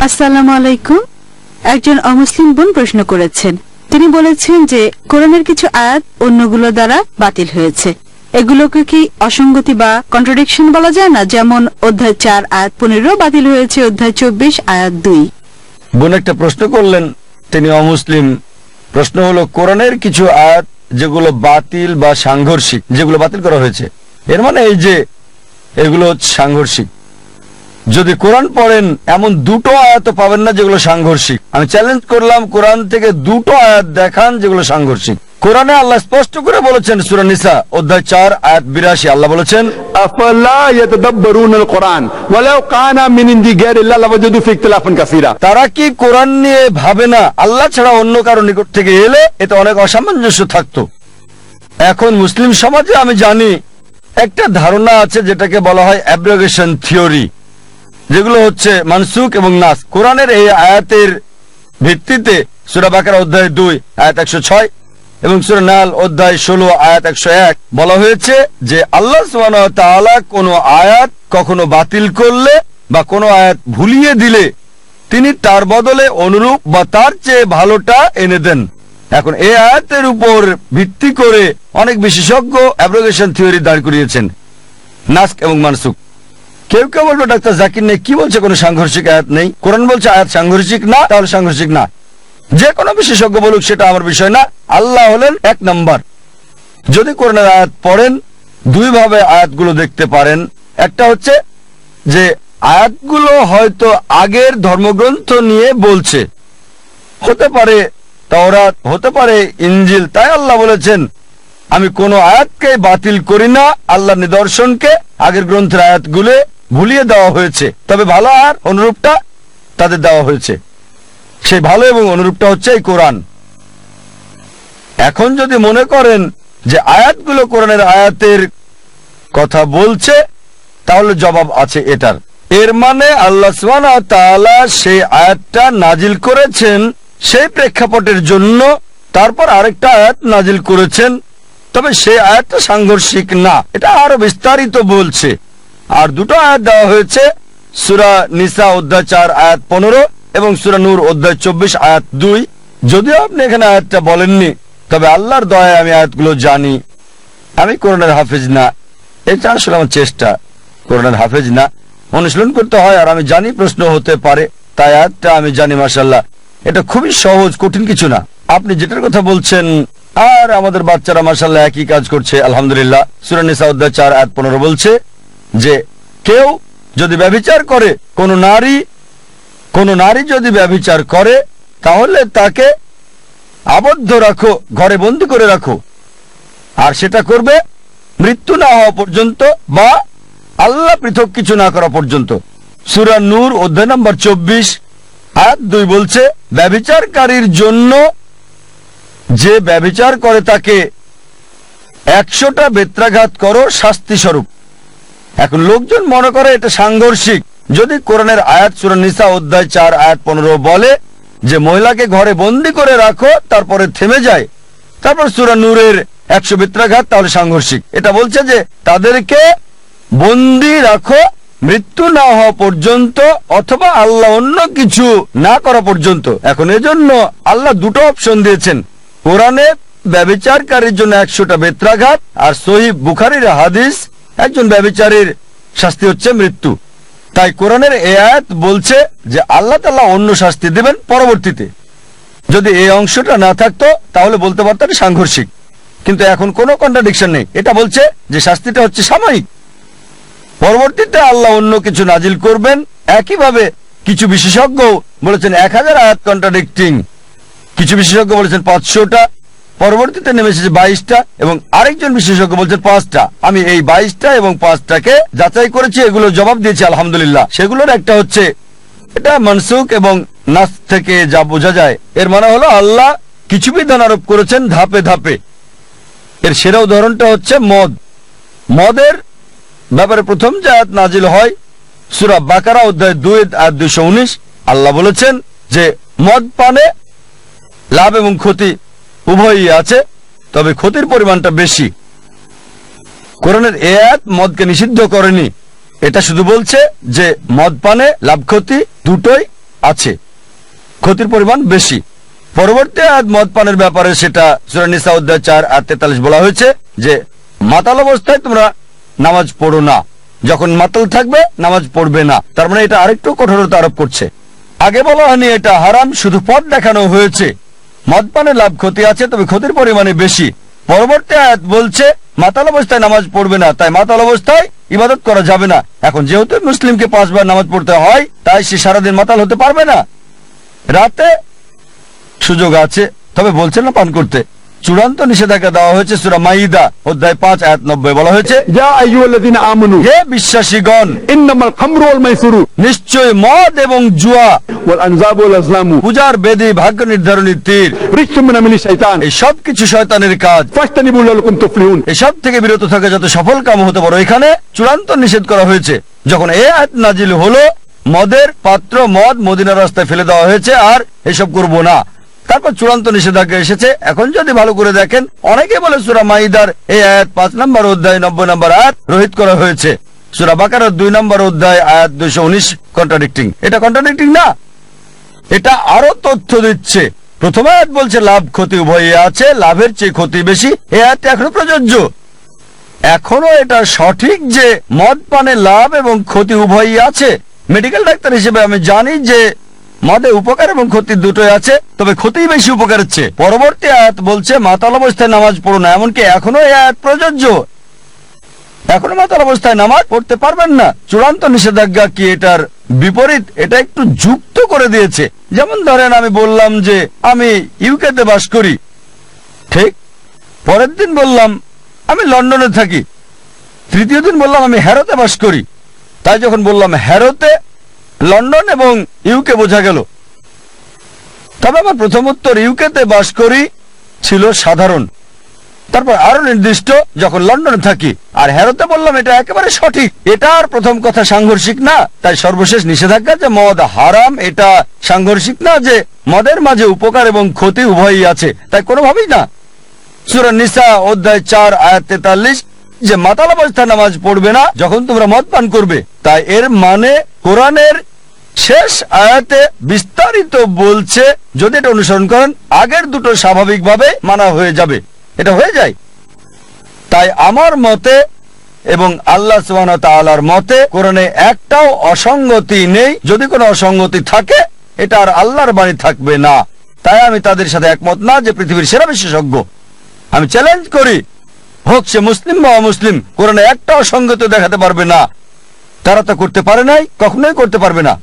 আসসালামু আলাইকুম। একজন অমুসলিম বোন প্রশ্ন করেছেন। তিনি বলেছেন যে, কোরআনের কিছু আয়াত অন্যগুলো দ্বারা বাতিল হয়েছে। এগুলোকে কি অসঙ্গতি বা কন্ট্রাডিকশন বলা যায় না? যেমন, অধ্যায় চার, আয়াত পনেরো বাতিল হয়েছে, অধ্যায় চব্বিশ, আয়াত দুই। বোন একটা প্রশ্ন করলেন। তিনি অমুসলিম। প্রশ্ন হলো, কোরআনের কিছু আয়াত যেগুলো বাতিল বা সাংঘর্ষিক, যেগুলো বাতিল করা হয়েছে, এর মানে এই যে, এগুলো সাংঘর্ষিক। যদি কোরআন পড়েন এমন দুটো আয়াত পাবেন না যেগুলো সাংঘর্ষিক। আমি চ্যালেঞ্জ করলাম কোরআন থেকে দুটো আয়াত দেখান যেগুলো সাংঘর্ষিক। কোরআনে আল্লাহ স্পষ্ট করে বলেছেন সুরানিসা অধ্যায় চার আয়াত বিরাশি আল্লাহ বলেছেন তারা কি কোরআন নিয়ে ভাবে না? আল্লাহ ছাড়া অন্য কারও নিকট থেকে এলে এতে অনেক অসামঞ্জস্য থাকতো। এখন মুসলিম সমাজে আমি জানি একটা ধারণা আছে যেটাকে বলা হয় অ্যাব্রোগেশন থিওরি যেগুলো হচ্ছে মানসুক এবং নাস। কোরআনের এই আয়াতের ভিত্তিতে সুরা বাকার অধ্যায় দুই, আয়াত একশো ছয় এবং সুরা নাল অধ্যায় ষোলো, আয়াত একশো এক বলা হয়েছে যে আল্লাহ তাআলা কোনো আয়াত কখনো বাতিল করলে বা কোনো আয়াত ভুলিয়ে দিলে তিনি তার বদলে অনুরূপ বা তার চেয়ে ভালোটা এনে দেন। এখন এই আয়াতের উপর ভিত্তি করে অনেক বিশেষজ্ঞ অ্যাব্রোগেশন থিওরি দাঁড় করিয়েছেন, নাস্ক এবং মানসুক কেউ কেউ বলবে, ডাক্তার জাকির নেই, কি বলছে কোনো সাংঘর্ষিক আয়াত নেই? কোরআন বলছে আয়াত সাংঘর্ষিক না, তাহলে সাংঘর্ষিক না। যে কোনো বিশেষজ্ঞ বলুক, সেটা আমার বিষয় না। আল্লাহ হলেন এক নম্বর। যদি কোরআনের আয়াত পড়েন, দুই ভাবে আয়াতগুলো দেখতে পারেন। একটা হচ্ছে যে, আয়াতগুলো হয়তো আগের ধর্মগ্রন্থ নিয়ে বলছে। হতে পারে তাওরাত, হতে পারে ইঞ্জিল তাই আল্লাহ বলেছেন, আমি কোনো আয়াতকে বাতিল করি না আল্লাহ নিদর্শনকে আগের গ্রন্থের আয়াতগুলো ভুলিয়ে দেওয়া হয়েছে। তবে ভালো আর অনুরূপটা তাদের দেওয়া হয়েছে। সেই ভালো এবং অনুরূপটা হচ্ছে এই কোরআন। এখন যদি মনে করেন যে আয়াতগুলো কোরআনের আয়াতের কথা বলছে, তাহলে জবাব আছে এটার। এর মানে আল্লাহ তাআলা সেই আয়াতটা নাজিল করেছেন সেই প্রেক্ষাপটের জন্য, তারপর আরেকটা আয়াত নাজিল করেছেন। তবে সেই আয়াতটা সাংঘর্ষিক না, এটা আরও বিস্তারিত বলছে। আর দুটো আয়াত দেওয়া হয়েছে, সুরা নিসা অধ্যায় চার, আয়াত পনেরো এবং সুরা নূর অধ্যায় চব্বিশ, আয়াত দুই। যদিও আপনি এখানে আয়াতটা বলেননি, তবে আল্লাহর দয়ায় আমি আয়াতগুলো জানি। আমি করোনার হাফেজ না, এটা আসলে আমার চেষ্টা। করোনার হাফেজ না, অনুশীলন করতে হয় আর আমি জানি প্রশ্ন হতে পারে, তাই আয়াতটা আমি জানি মাসাল্লাহ এটা খুবই সহজ, কঠিন কিছু না। আপনি যেটার কথা বলছেন, আর আমাদের বাচ্চারা মাসাল্লাহ একই কাজ করছে, আলহামদুলিল্লাহ। সুরানিসা অধ্যায় চার, আয়াত পনেরো বলছে যে কেউ যদি ব্যভিচার করে, কোন নারী কোন নারী যদি ব্যভিচার করে, তাহলে তাকে আবদ্ধ রাখো, ঘরে বন্দি করে রাখো। আর সেটা করবে মৃত্যু না হওয়া পর্যন্ত বা আল্লাহ পৃথক কিছু না করা পর্যন্ত। সুরা নূর, অধ্যায় নম্বর চব্বিশ, আয়াত দুই বলছে, ব্যভিচারকারীর জন্য যে ব্যভিচার করে তাকে একশোটা বেত্রাঘাত করো শাস্তি স্বরূপ এখন লোকজন মনে করে এটা সাংঘর্ষিক। যদি কোরআনের আয়াত সুরা নিসা অধ্যায় চার, আয়াত পনেরো বলে যে মহিলাকে ঘরে বন্দি করে রাখো, তারপরে থেমে যায়, তারপর সুরা নূরের একশো বেত্রাঘাত, তাহলে সাংঘর্ষিক। এটা বলছে যে তাদেরকে বন্দি রাখো, মৃত্যু না হওয়া পর্যন্ত, অথবা আল্লাহ অন্য কিছু না করা পর্যন্ত। এখন এজন্য আল্লাহ দুটো অপশন দিয়েছেন। কোরআনে ব্যবচারকারীর জন্য একশোটা বেত্রাঘাত আর সহি বুখারির হাদিস একজন ব্যবচারীর শাস্তি হচ্ছে মৃত্যু। তাই কোরআনের এ আয়াত বলছে যে আল্লাহ তাল্লাহ অন্য শাস্তি দেবেন পরবর্তীতে। যদি এই অংশটা না থাকতো, তাহলে বলতে পারতেন সাংঘর্ষিক। কিন্তু এখন কোনো কন্ট্রাডিকশন নেই। এটা বলছে যে শাস্তিটা হচ্ছে সাময়িক। পরবর্তীতে আল্লাহ অন্য কিছু নাজিল করবেন। একইভাবে কিছু বিশেষজ্ঞ বলেছেন, এক হাজার আয়াত কন্ট্রাডিক্টিং কিছু বিশেষজ্ঞ বলেছেন, পাঁচশোটা। পরবর্তীতে নেমে এসেছে বাইশটা এবং আরেকজন বিশেষজ্ঞ বলছেন পাঁচটা। আমি এই বাইশটা এবং পাঁচটাকে যাচাই করেছি, এগুলো জবাব দিয়েছি, আলহামদুলিল্লাহ। সেগুলোর একটা হচ্ছে, এটা মনসুক এবং নাস থেকে যা বোঝা যায়, এর মানে হলো আল্লাহ কিছু বিধান আরোপ করেছেন ধাপে ধাপে। এর সেরা উদাহরণটা হচ্ছে মদ। মদের ব্যাপারে প্রথম যে নাজিল হয়, সুরা বাকারা অধ্যায় দুই আর দুইশো উনিশ, আল্লাহ বলেছেন যে মদ পানে লাভ এবং ক্ষতি উভয়ই আছে, তবে ক্ষতির পরিমাণটা বেশি। কোরআনের এ মদকে নিষিদ্ধ করেনি। এটা শুধু বলছে যে মদ পানে লাভ ক্ষতি দুটোই আছে। ক্ষতির পরিমাণ বেশি। পরবর্তী আয়াত মদ পানের ব্যাপারে সেটা সুরানিসা অধ্যায় চার আর তেতাল্লিশ বলা হয়েছে যে, মাতাল অবস্থায় তোমরা নামাজ পড়ো না। যখন মাতাল থাকবে, নামাজ পড়বে না। তার মানে এটা আরেকটু কঠোরতা আরোপ করছে। আগে বলা হয়নি এটা হারাম, শুধু পথ দেখানো হয়েছে। মদ পানে লাভ ক্ষতি আছে, তবে ক্ষতির পরিমাণে বেশি। পরবর্তী আয়াত বলছে, মাতাল অবস্থায় নামাজ পড়বে না, তাই মাতাল অবস্থায় ইবাদত করা যাবে না। এখন যেহেতু মুসলিমকে পাঁচবার নামাজ পড়তে হয়, তাই সে সারাদিন মাতাল হতে পারবে না। রাতে সুযোগ আছে, তবে বলছে না পান করতে। চূড়ান্ত নিষেধাজ্ঞা দেওয়া হয়েছে সুরা মাইদা অধ্যায় পাঁচ এক নব্বই বলা হয়েছে হে বিশ্বাসীগণ ইন্নামাল মাইসুরু নিশ্চয় মদ এবং জুয়া পূজার বেদি ভাগ্য নির্ধারণী তীর এই সব কিছু শয়তানের কাজ। এসব থেকে বিরত থাকে যত সফল কাম হতে পারো এখানে চূড়ান্ত নিষেধ করা হয়েছে। যখন এ আয়াত নাজিল হলো মদের পাত্র মদ মদিনা রাস্তায় ফেলে দেওয়া হয়েছে আর এসব করব না। তারপর চূড়ান্ত নিষেধাজ্ঞা এসেছে। এখন যদি ভালো করে দেখেন, অনেকে বলে সুরা মাইদার এই আয়াত পাঁচ নম্বর অধ্যায়, নব্বই নম্বর আয়াত রোহিত করা হয়েছে। সুরা বাকার দুই নম্বর অধ্যায়, আয়াত দুইশো উনিশ কন্ট্রাডিক্টিং এটা কন্ট্রাডিক্টিং না। এটা আরও তথ্য দিচ্ছে। প্রথম আয়াত বলছে, লাভ ক্ষতি উভয়ই আছে, লাভের চেয়ে ক্ষতি বেশি। এ আয়াতটা এখনও প্রযোজ্য। এখনও এটা সঠিক যে মদ পানে লাভ এবং ক্ষতি উভয়ই আছে। মেডিকেল ডাক্তার হিসেবে আমি জানি যে মদে উপকার এবং ক্ষতি দুটোই আছে, তবে ক্ষতি বেশি উপকার হচ্ছে। পরবর্তী আয়াত বলছে, মাতাল অবস্থায় নামাজ পড়ো না, এমনকি এখনও এই আয়াত প্রযোজ্য। এখনও মাতাল অবস্থায় নামাজ পড়তে পারবেন না। চূড়ান্ত নিষেধাজ্ঞা কি এটার বিপরীত? এটা একটু যুক্ত করে দিয়েছে। যেমন ধরেন আমি বললাম যে, আমি ইউকেতে বাস করি। ঠিক? পরের দিন বললাম, আমি লন্ডনে থাকি। তৃতীয় দিন বললাম, আমি হ্যারোতে বাস করি। তাই যখন বললাম, হ্যারোতে লন্ডন এবং ইউকে বোঝা গেল। তবে আমার প্রথম উত্তর ইউকেতে বাস করি ছিল সাধারণ। তারপর আরও নির্দিষ্ট যখন লন্ডনে থাকি। আর হ্যারোতে বললাম, এটা একেবারে সঠিক। এটা আর প্রথম কথা সাংঘর্ষিক না। তাই সর্বশেষ নিষেধাজ্ঞা যে মদ হারাম, এটা সাংঘর্ষিক না যে মদের মাঝে উপকার এবং ক্ষতি উভয়ই আছে। তাই কোনোভাবেই না। সুরা নিসা অধ্যায় চার, আয়াত তেতাল্লিশ, যে মাতাল অবস্থা নামাজ পড়বে না, যখন তোমরা মদ পান করবে, তাই এর মানে কোরআনের শেষ আয়াতে বিস্তারিত বলছে, যদি এটা অনুসরণ করেন, আগের দুটো স্বাভাবিকভাবে মানা হয়ে যাবে। এটা হয়ে যায়। তাই আমার মতে এবং আল্লাহ তাআলার মতে, কোরআনে একটাও অসঙ্গতি নেই। যদি কোনো অসঙ্গতি থাকে, এটা আর আল্লাহর বাণী থাকবে না। তাই আমি তাদের সাথে একমত না যে পৃথিবীর সেরা বিশেষজ্ঞ। আমি চ্যালেঞ্জ করি, হোক সে মুসলিম বা অমুসলিম, কোরআনে একটা অসঙ্গতি দেখাতে পারবে না। তারা তো করতে পারে নাই কখনোই করতে পারবে না।